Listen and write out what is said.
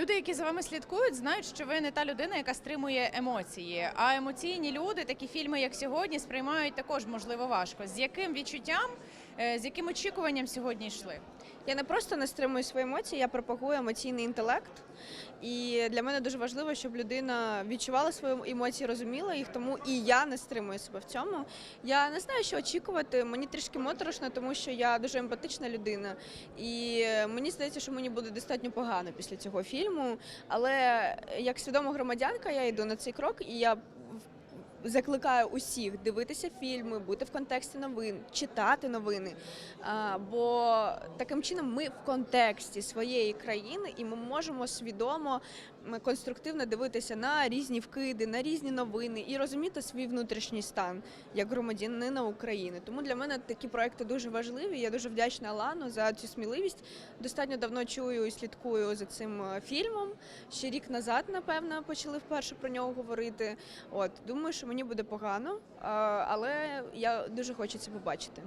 Люди, які за вами слідкують, знають, що ви не та людина, яка стримує емоції. А емоційні люди, такі фільми, як сьогодні, сприймають також можливо важко. З яким відчуттям, е, з яким очікуванням сьогодні йшли? Я не просто не стримую свої емоції, я пропагую емоційний інтелект. І для мене дуже важливо, щоб людина відчувала свої емоції, розуміла їх, тому і я не стримую себе в цьому. Я не знаю, що очікувати. Мені трішки моторошно, тому що я дуже емпатична людина. І мені здається, що мені буде достатньо погано після цього фільму. Але як свідома громадянка, я йду на цей крок і я. Закликаю усіх дивитися фільми, бути в контексті новин, читати новини. Бо таким чином ми в контексті своєї країни і ми можемо свідомо конструктивно дивитися на різні вкиди, на різні новини і розуміти свій внутрішній стан як громадянина України. Тому для мене такі проекти дуже важливі. Я дуже вдячна Алану за цю сміливість. Достатньо давно чую і слідкую за цим е, фільмом. Ще рік назад, напевно, почали вперше про нього говорити. От думаю, що мені буде погано, але я дуже хочу це побачити.